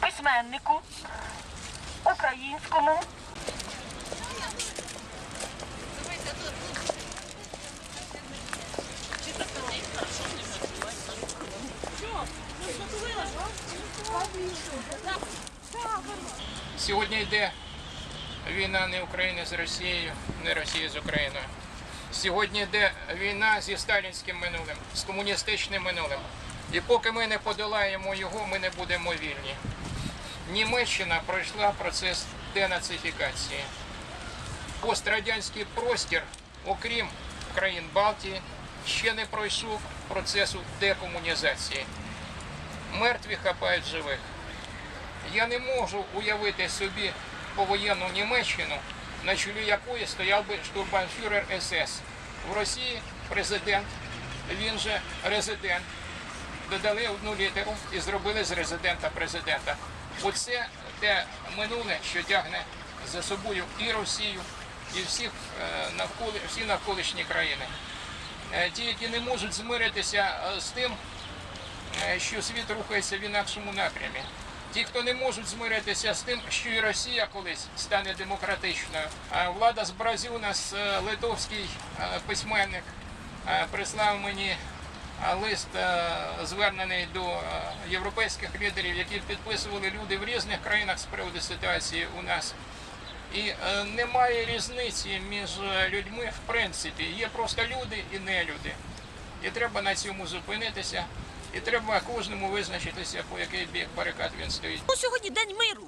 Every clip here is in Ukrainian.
письменнику українському. Сьогодні йде війна не України з Росією, не Росії з Україною. Сьогодні йде війна зі сталінським минулим, з комуністичним минулим. І поки ми не подолаємо його, ми не будемо вільні. Німеччина пройшла процес денацифікації. Пострадянський простір, окрім країн Балтії, ще не пройшов процесу декомунізації. Мертві хапають живих. Я не можу уявити собі повоєнну Німеччину, на чолі якої стояв би штурбанфюрер СС. В Росії президент, він же резидент. Додали одну літеру і зробили з резидента президента. Оце те минуле, що тягне за собою і Росію, і всіх е, навколо всі навколишні країни. Е, Ті, які не можуть змиритися е, з тим, що світ рухається в інакшому напрямі. Ті, хто не можуть змиритися з тим, що і Росія колись стане демократичною. Влада збразив нас е, литовський письменник прислав мені лист, е, звернений до е, європейських лідерів, які підписували люди в різних країнах з приводу ситуації у нас. І е, немає різниці між людьми в принципі. Є просто люди і нелюди. І треба на цьому зупинитися. І треба кожному визначитися, по який бік барикад він стоїть. Ну, сьогодні день миру.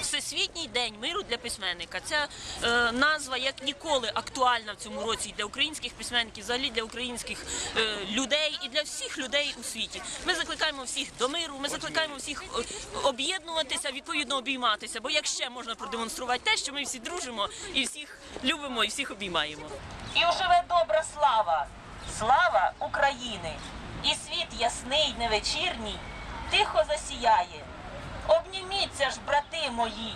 Всесвітній день миру для письменника. Ця е, назва як ніколи актуальна в цьому році і для українських письменників, взагалі для українських е, людей і для всіх людей у світі. Ми закликаємо всіх до миру. Ми закликаємо всіх е, об'єднуватися, відповідно обійматися. Бо як ще можна продемонструвати те, що ми всі дружимо і всіх любимо, і всіх обіймаємо. І оживе добра слава, слава України, ясний, невечірній, тихо засіяє. Обніміться ж, брати мої,